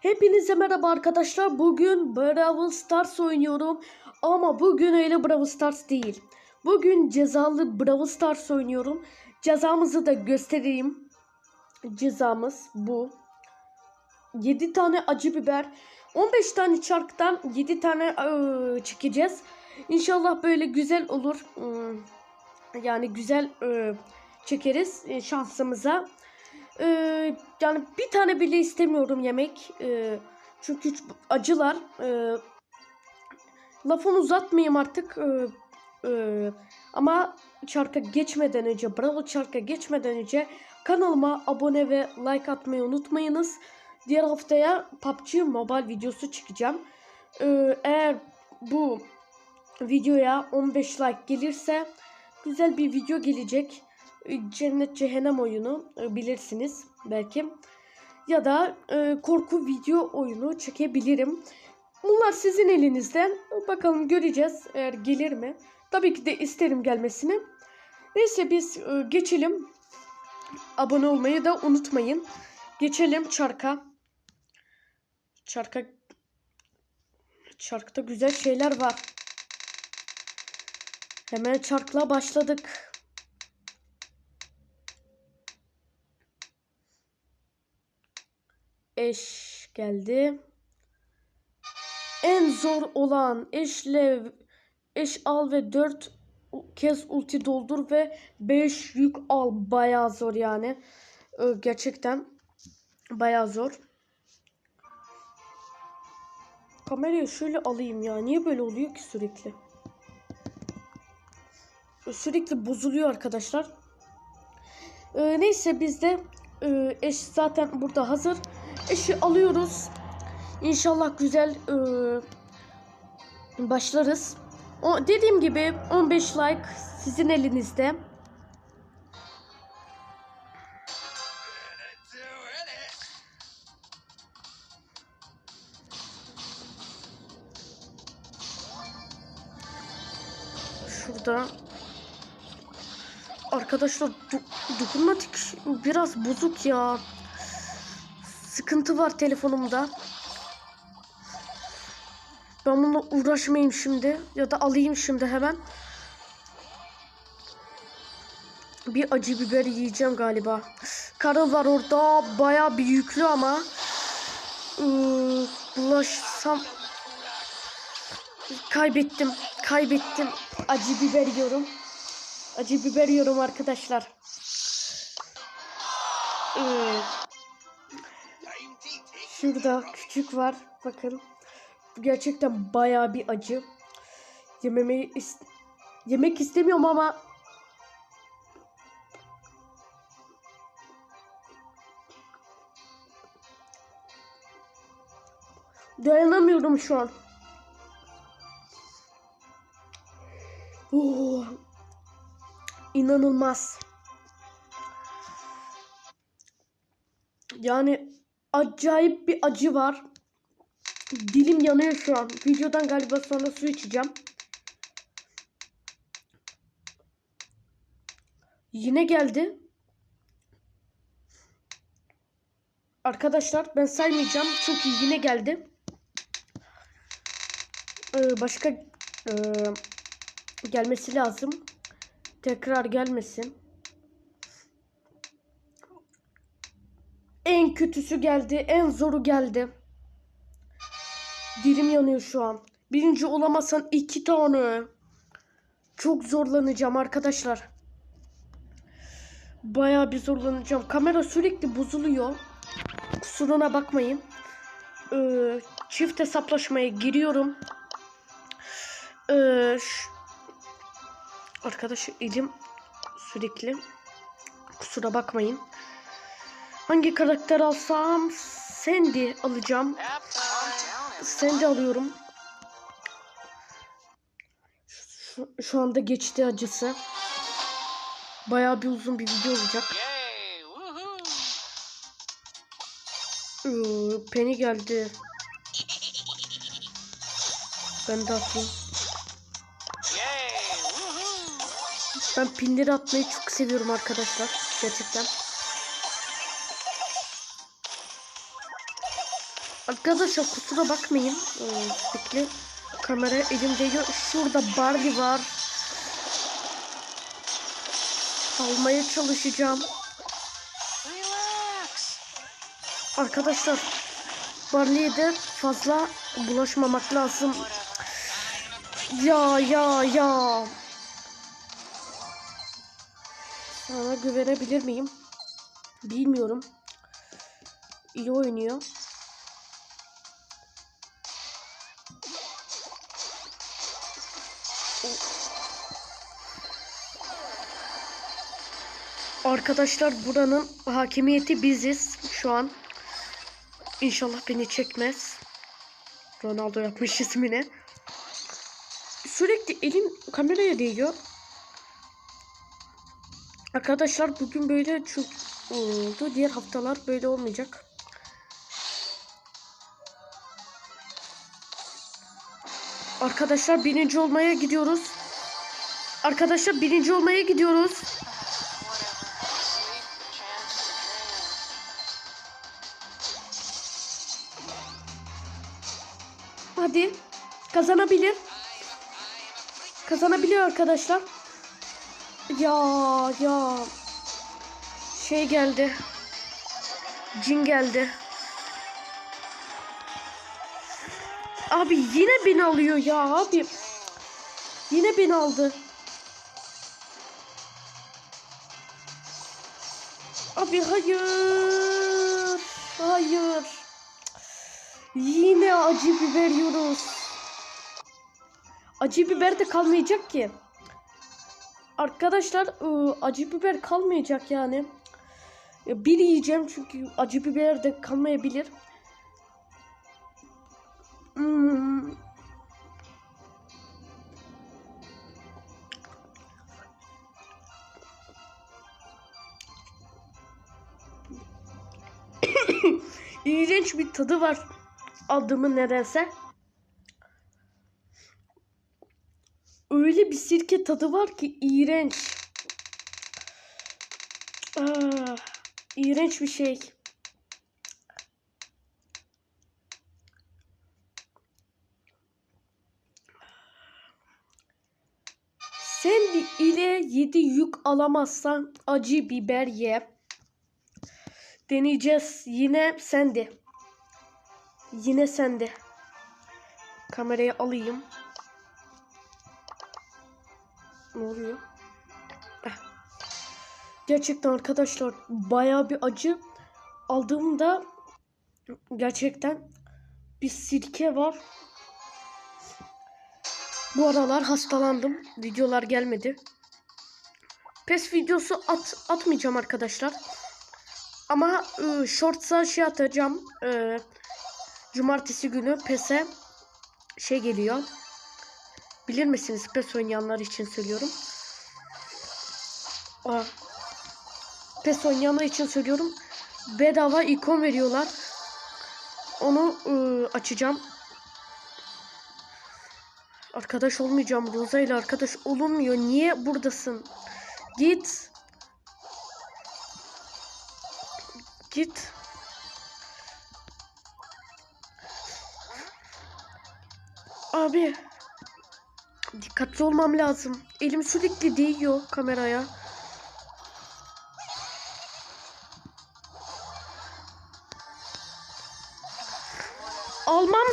Hepinize merhaba arkadaşlar. Bugün Brawl Stars oynuyorum. Ama bugün öyle Brawl Stars değil. Bugün cezalı Brawl Stars oynuyorum. Cezamızı da göstereyim. Cezamız bu. 7 tane acı biber. 15 tane çarktan 7 tane eee, çekeceğiz. İnşallah böyle güzel olur. Hmm, Yani güzel eee, çekeriz e, şansımıza. Ee, yani bir tane bile istemiyorum yemek. Ee, çünkü acılar. Ee, lafını uzatmayayım artık. Ee, ee, ama çarka geçmeden önce, Bravo çarka geçmeden önce kanalıma abone ve like atmayı unutmayınız. Diğer haftaya PUBG Mobile videosu çıkacağım. Ee, eğer bu videoya 15 like gelirse güzel bir video gelecek. Ee, Cennet Cehennem oyunu e, bilirsiniz belki. Ya da e, korku video oyunu çekebilirim. Bunlar sizin elinizden. Bakalım göreceğiz eğer gelir mi. Tabii ki de isterim gelmesini. Neyse biz e, geçelim. Abone olmayı da unutmayın. Geçelim çarka. Çarka Çarkta güzel şeyler var. Hemen çarkla başladık. Eş geldi. En zor olan eşle eş al ve 4 kez ulti doldur ve 5 yük al. Bayağı zor yani. Gerçekten bayağı zor. Kamerayı şöyle alayım ya. Niye böyle oluyor ki sürekli? Sürekli bozuluyor arkadaşlar. Ee, neyse biz de e, eş zaten burada hazır. Eşi alıyoruz. İnşallah güzel e, başlarız. O, dediğim gibi 15 like sizin elinizde. Şurada Arkadaşlar do- biraz bozuk ya. Sıkıntı var telefonumda. Ben bununla uğraşmayayım şimdi. Ya da alayım şimdi hemen. Bir acı biber yiyeceğim galiba. Karıl var orada. Baya bir yüklü ama. Bulaşsam. Kaybettim. Kaybettim. Acı biber yiyorum. Acı biber yiyorum arkadaşlar. Ee, şurada küçük var. Bakın. Gerçekten bayağı bir acı. Yememeyi is- yemek istemiyorum ama dayanamıyorum şu an. Oo, inanılmaz. Yani acayip bir acı var. Dilim yanıyor şu an. Videodan galiba sonra su içeceğim. Yine geldi. Arkadaşlar ben saymayacağım. Çünkü yine geldi. Ee, başka ee, gelmesi lazım. Tekrar gelmesin. En kötüsü geldi. En zoru geldi. Dilim yanıyor şu an. Birinci olamasan iki tane. Çok zorlanacağım arkadaşlar. Bayağı bir zorlanacağım. Kamera sürekli bozuluyor. Kusuruna bakmayın. Ee, çift hesaplaşmaya giriyorum. Ee, Arkadaş elim sürekli. Kusura bakmayın. Hangi karakter alsam? Sandy alacağım. Sandy alıyorum. Şu, şu anda geçti acısı. Bayağı bir uzun bir video olacak. Ee, Penny geldi. Ben de atayım. Ben pinleri atmayı çok seviyorum arkadaşlar. Gerçekten. Arkadaşlar kusura bakmayın. Ee, Sürekli kamera elimde yok. Şurada Barbie var. Almaya çalışacağım. Arkadaşlar Barley'e de fazla bulaşmamak lazım. Ya ya ya. Sana güvenebilir miyim? Bilmiyorum. İyi oynuyor. Arkadaşlar buranın hakimiyeti biziz şu an. İnşallah beni çekmez. Ronaldo yapmış ismini. Sürekli elim kameraya değiyor. Arkadaşlar bugün böyle çok oldu. Diğer haftalar böyle olmayacak. Arkadaşlar birinci olmaya gidiyoruz. Arkadaşlar birinci olmaya gidiyoruz. Hadi. Kazanabilir. Kazanabiliyor arkadaşlar. Ya ya. Şey geldi. Cin geldi. Abi yine beni alıyor ya abi. Yine beni aldı. Abi hayır. Hayır. Yine acı biber yiyoruz. Acı biber de kalmayacak ki. Arkadaşlar ıı, acı biber kalmayacak yani. Ya Bir yiyeceğim çünkü acı biber de kalmayabilir. Hmm. İğrenç bir tadı var aldığımın nedense. Öyle bir sirke tadı var ki iğrenç. Aa, iğrenç bir şey. Sen ile 7 yük alamazsan acı biber ye. Deneyeceğiz. Yine sende. Yine sende. Kamerayı alayım. Ne oluyor? Eh. Gerçekten arkadaşlar bayağı bir acı. Aldığımda gerçekten bir sirke var. Bu aralar hastalandım. Videolar gelmedi. Pes videosu at atmayacağım arkadaşlar. Ama e, shorts'a şey atacağım. E, cumartesi günü PES'e şey geliyor. Bilir misiniz PES oynayanlar için söylüyorum. Aa, PES oynayanlar için söylüyorum. Bedava ikon veriyorlar. Onu e, açacağım. Arkadaş olmayacağım. Roza ile arkadaş olunmuyor. Niye buradasın? Git. Git. Abi. Dikkatli olmam lazım. Elim sürekli değiyor kameraya. Almam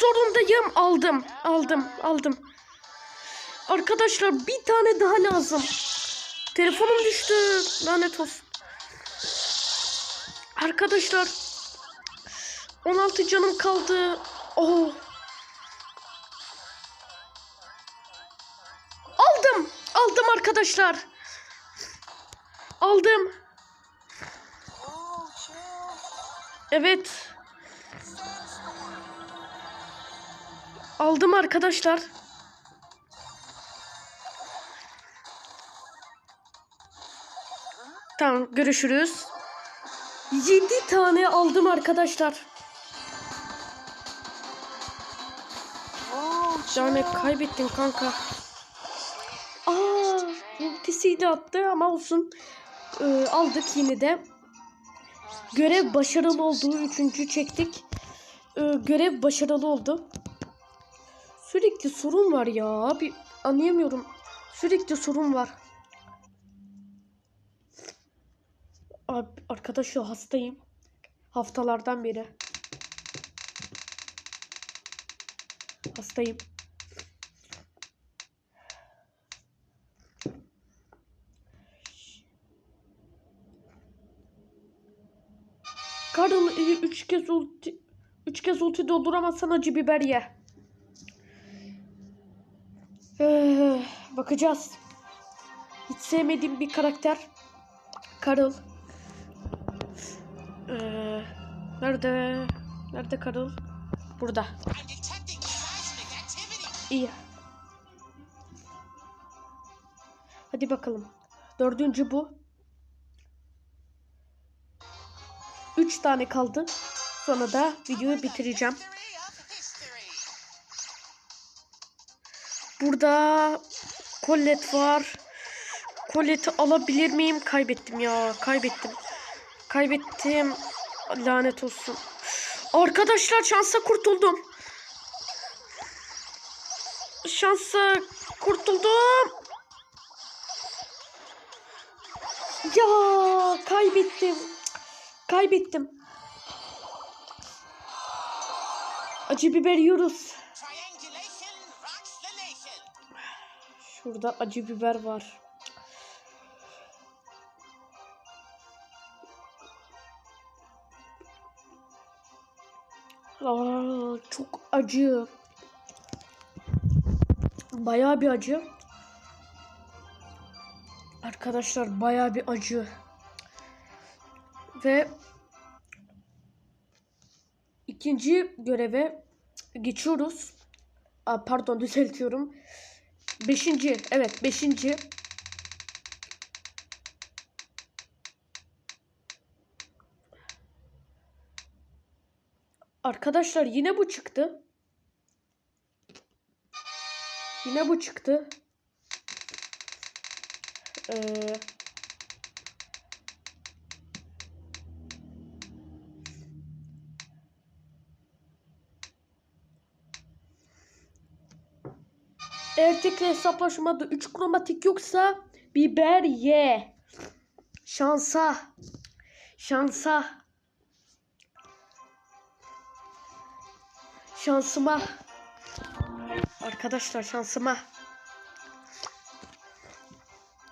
zorundayım. Aldım. Aldım. Aldım. Arkadaşlar bir tane daha lazım. Telefonum düştü. Lanet olsun. Arkadaşlar 16 canım kaldı. Oh. Aldım. Aldım arkadaşlar. Aldım. Evet. Aldım arkadaşlar. Tamam görüşürüz. 7 tane aldım arkadaşlar. Yani kaybettin kanka. Aa, ultisiyi de attı ama olsun. Ee, aldık yine de. Görev başarılı olduğu üçüncü çektik. e, görev başarılı oldu. Sürekli sorun var ya abi anlayamıyorum. Sürekli sorun var. Abi arkadaşlar hastayım. Haftalardan beri. Hastayım. Karıl e, üç kez ulti üç kez ulti dolduramazsan acı biber ye. Ee, bakacağız. Hiç sevmediğim bir karakter. Karıl. Ee, nerede? Nerede Karıl? Burada. İyi. Hadi bakalım. Dördüncü bu. Üç tane kaldı. Sonra da videoyu bitireceğim. Burada Colette var. Colette'i alabilir miyim? Kaybettim ya. Kaybettim. Kaybettim. Lanet olsun. Arkadaşlar şansa kurtuldum. Şansa kurtuldum. Ya kaybettim. Kaybettim. Acı biber yiyoruz. Şurada acı biber var. Çok acı. Bayağı bir acı. Arkadaşlar bayağı bir acı. Ve ikinci göreve geçiyoruz. Aa, pardon düzeltiyorum. Beşinci. Evet beşinci. Arkadaşlar yine bu çıktı. Yine bu çıktı. Ee, Eğer tekli hesaplaşmada 3 kromatik yoksa biber ye. Şansa. Şansa. Şansıma. Arkadaşlar şansıma.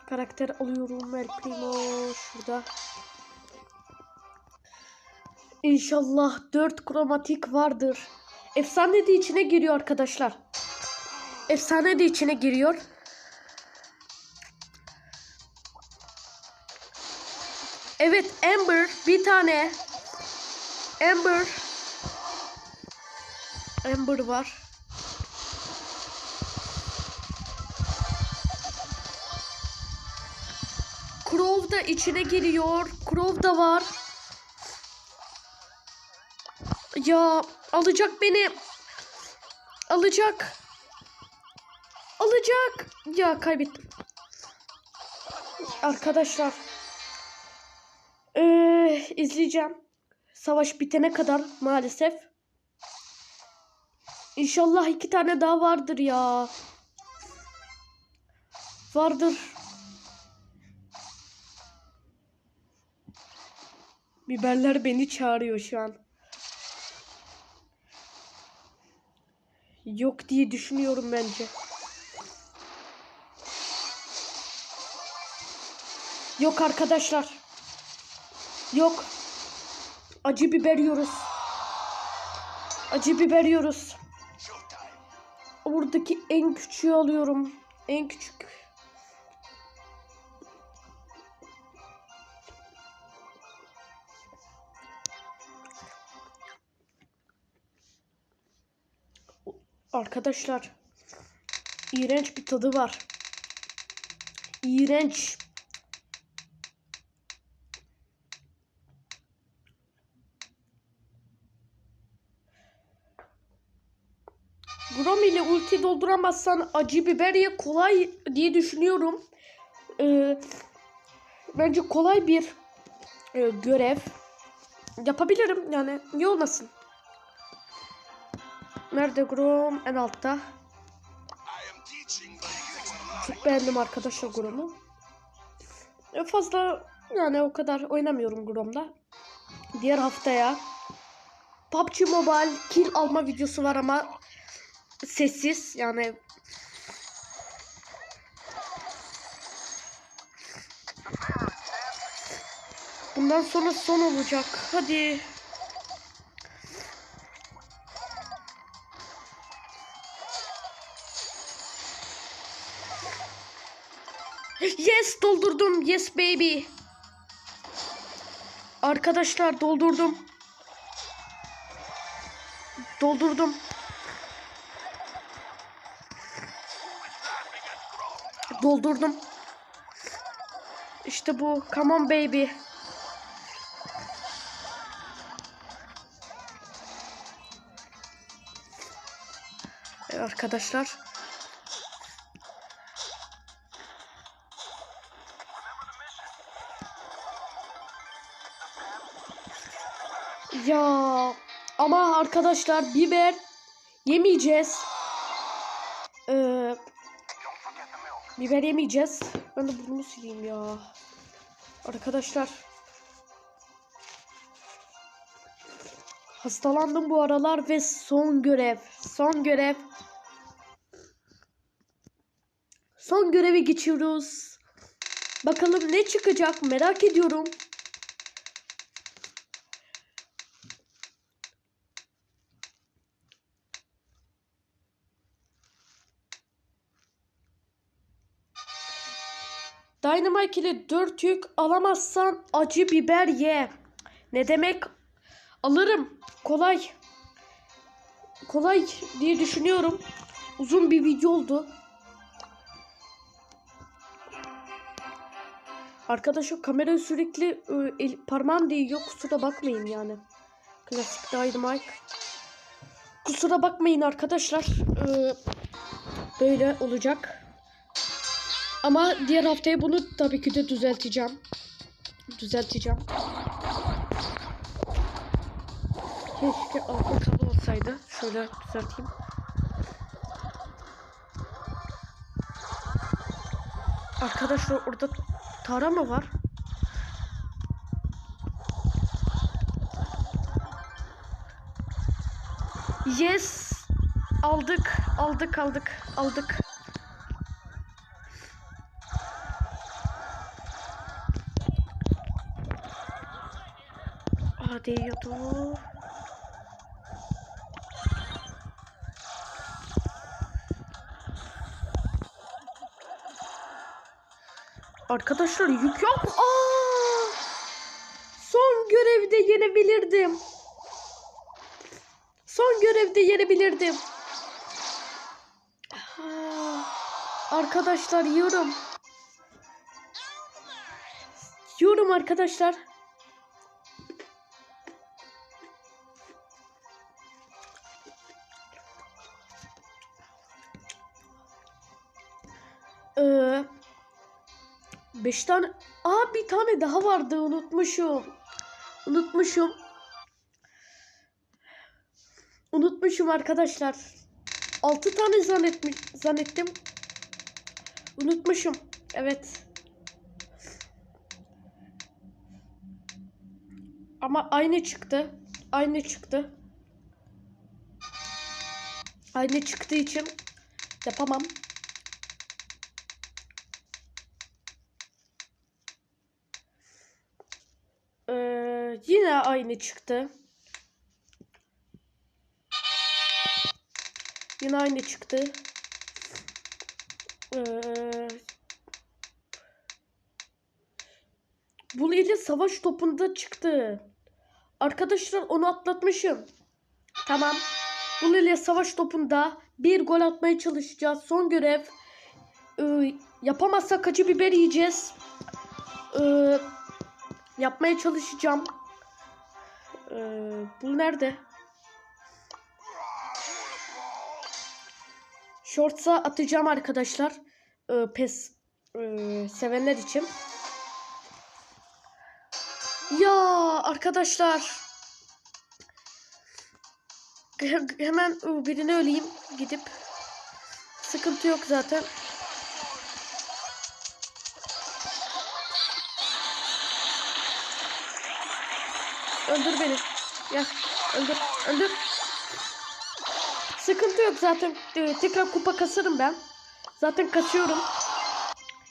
Karakter alıyorum. El Primo şurada. İnşallah 4 kromatik vardır. Efsane de içine giriyor arkadaşlar. Efsane de içine giriyor. Evet Amber bir tane. Amber. Amber var. Crow da içine giriyor. Crow da var. Ya alacak beni. Alacak. Alacak. Ya kaybettim. Arkadaşlar. Ee, izleyeceğim. Savaş bitene kadar maalesef. İnşallah iki tane daha vardır ya. Vardır. Biberler beni çağırıyor şu an. Yok diye düşünüyorum bence. Yok arkadaşlar. Yok. Acı biber yiyoruz. Acı biber yiyoruz. Buradaki en küçüğü alıyorum. En küçük. Arkadaşlar. iğrenç bir tadı var. İğrenç. Grom ile ulti dolduramazsan acı biber ye kolay diye düşünüyorum. Ee, bence kolay bir e, görev. Yapabilirim yani niye olmasın. Nerede Grom? En altta. Çok beğendim arkadaşlar Grom'u. E, Fazla yani o kadar oynamıyorum Grom'da. Diğer haftaya PUBG Mobile kill alma videosu var ama sessiz yani Bundan sonra son olacak. Hadi. Yes doldurdum. Yes baby. Arkadaşlar doldurdum. Doldurdum. Doldurdum. İşte bu. Come on baby. Evet arkadaşlar. Ya ama arkadaşlar biber yemeyeceğiz. Biber yemeyeceğiz. Ben de burnumu sileyim ya. Arkadaşlar. Hastalandım bu aralar ve son görev. Son görev. Son görevi geçiyoruz. Bakalım ne çıkacak merak ediyorum. Dynamite ile 4 yük alamazsan acı biber ye. Ne demek? Alırım. Kolay. Kolay diye düşünüyorum. Uzun bir video oldu. Arkadaşlar kamera sürekli e, el, parmağım değiyor. Kusura bakmayın yani. Klasik Dynamite. Kusura bakmayın arkadaşlar. Ee, böyle olacak. Ama diğer haftaya bunu tabii ki de düzelteceğim. Düzelteceğim. Keşke arka kablo olsaydı. Şöyle düzelteyim. Arkadaşlar orada Tara mı var? Yes. Aldık, aldık, aldık, aldık. Değiyordu. Arkadaşlar yük yok. Aa! Son görevde yenebilirdim. Son görevde yenebilirdim. Arkadaşlar yiyorum. Yiyorum arkadaşlar. Beş tane. Aa bir tane daha vardı unutmuşum. Unutmuşum. Unutmuşum arkadaşlar. Altı tane zannetmiş, zannettim. Unutmuşum. Evet. Ama aynı çıktı. Aynı çıktı. Aynı çıktığı için yapamam. Ee, yine aynı çıktı. Yine aynı çıktı. Ee, bu ile savaş topunda çıktı. Arkadaşlar onu atlatmışım. Tamam. Bu ile savaş topunda bir gol atmaya çalışacağız. Son görev. Ee, yapamazsak acı biber yiyeceğiz. Ee, yapmaya çalışacağım. Ee, bu nerede? Shorts'a atacağım arkadaşlar. Ee, pes ee, sevenler için. Ya arkadaşlar. He- Hemen ıı, birini öleyim gidip. Sıkıntı yok zaten. Öldür beni. Ya öldür öldür. Sıkıntı yok zaten Ee, tekrar kupa kasarım ben. Zaten kasıyorum.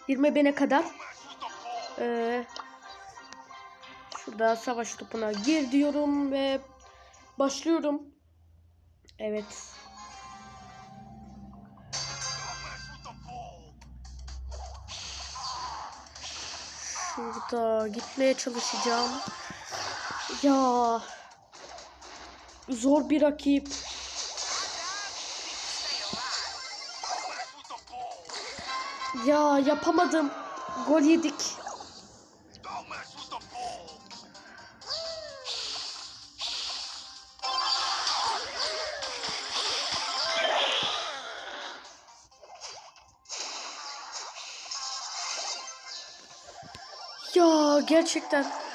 20 bine kadar. Ee, şurada savaş topuna gir diyorum ve başlıyorum. Evet. Şurada gitmeye çalışacağım. Ya. Zor bir rakip. Ya yapamadım. Gol yedik. Ya gerçekten.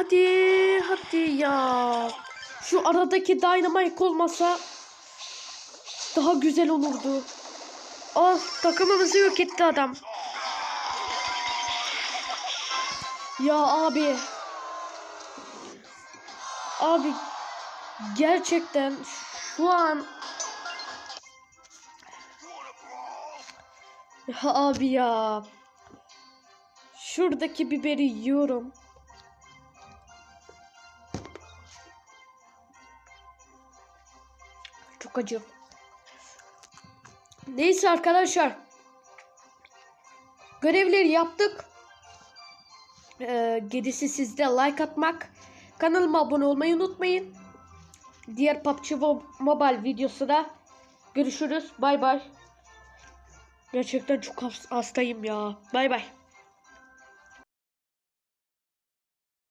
Hadi hadi ya. Şu aradaki Dynamite olmasa daha güzel olurdu. Ah takımımızı yok etti adam. Ya abi. Abi gerçekten şu an? Ya abi ya. Şuradaki biberi yiyorum. Çok acı. Neyse arkadaşlar. Görevleri yaptık. Ee, gerisi sizde like atmak. Kanalıma abone olmayı unutmayın. Diğer PUBG Mo- Mobile videosunda görüşürüz. Bay bay. Gerçekten çok has- hastayım ya. Bay bay.